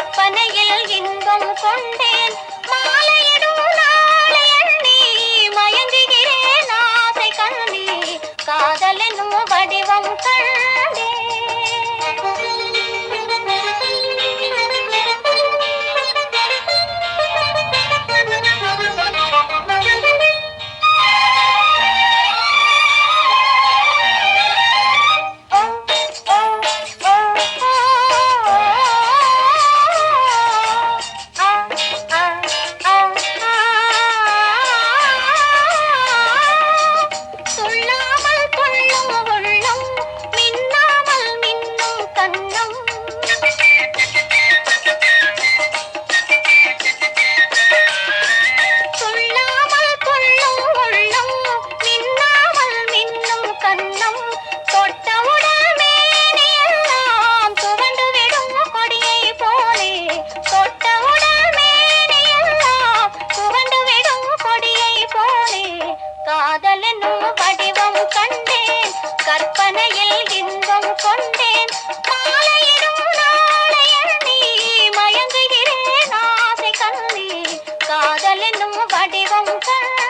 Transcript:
கற்பனையில் இன்பம் கொண்டேன். என்னும் வடிவம் கண்